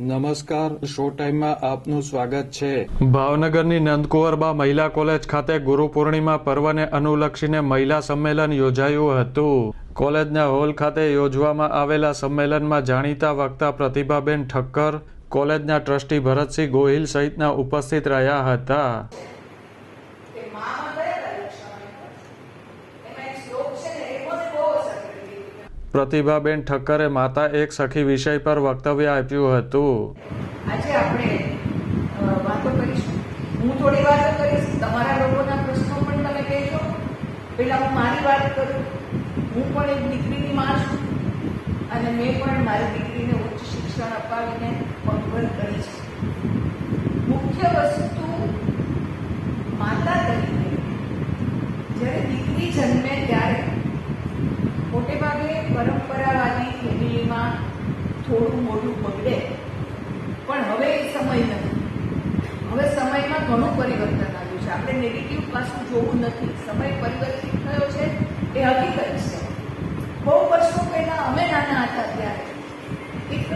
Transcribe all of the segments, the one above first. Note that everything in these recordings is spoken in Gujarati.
નમસ્કાર શો ટાઈમમાં આપનું સ્વાગત છે. ભાવનગરની નંદકુંવરબા મહિલા કોલેજ ખાતે ગુરુ પૂર્ણિમા પર્વને અનુલક્ષીને મહિલા સંમેલન યોજાયું હતું. કોલેજના હોલ ખાતે યોજવામાં આવેલા સંમેલનમાં જાણીતા વક્તા પ્રતિભાબેન ઠક્કર, કોલેજના ટ્રસ્ટી ભરતસિંહ ગોહિલ સહિતના ઉપસ્થિત રહ્યા હતા કે મામાં કયા પરીક્ષામાં એમાં એક શ્લોક છે ને એ મને બહુ અસર કરી પ્રતિભાબેન ઠક્કરે માતા એક સખી વિષય પર વક્તવ્ય આપ્યું હતું. આજે આપણે વાતો કરીશું. હું થોડી વાત કરીશ. તમારા લોકોના પ્રશ્નો પણ તમે કહેજો પેલા હું મારી વાત કરું. હું પણ એક દીકરીની માં છું. અને મેં પણ મારી દીકરીને ઉચ્ચ શિક્ષણ અપાવીને પગભર કરી છે મુખ્ય વસ્તુ માતા તરીકે જ્યારે દીકરી જન્મે ત્યારે મોટે ભાગે પરંપરાવાદી ફેમિલીમાં થોડું મોટું બગડે. પણ હવે એ સમય નથી. હવે સમયમાં ઘણું પરિવર્તન આવ્યું છે. આપણે નેગેટિવ પાસું જોવું નથી. સમય પરિવર્તિત થયો છે. એ હકીકત છે. બહુ વર્ષો પહેલા અમે નાના હતા ત્યારે એક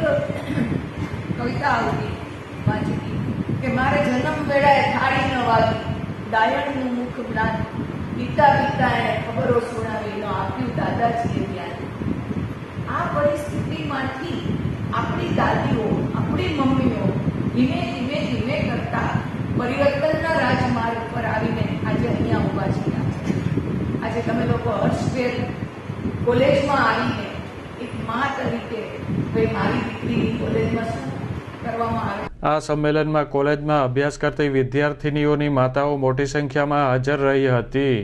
કવિતા આવતી વાંચી કે મારે જન્મ વેળાએ થાળી ન વાગી. ડાયણનું મુખ જ્ઞાન પિતા પિતાએ ખબરો સુણાવીનો આપ્યું દાદાજીએ જ્ઞાન આ પરિસ્થિતિમાંથી આપણી દાદીઓ, આપણી મમ્મીઓ ધીમે ધીમે ધીમે કરતા પરિવર્તનના રાજમાર્ગ પર આવીને આજે અહીંયા ઊભા છીએ આજે તમે લોકો હર્ષભેર કોલેજમાં આવીને એક મા તરીકે, ભાઈ, મારી દીકરીની કોલેજમાં શું આ સંમેલનમાં કોલેજમાં અભ્યાસ કરતી વિદ્યાર્થિનીઓની માતાઓ મોટી સંખ્યામાં હાજર રહી હતી.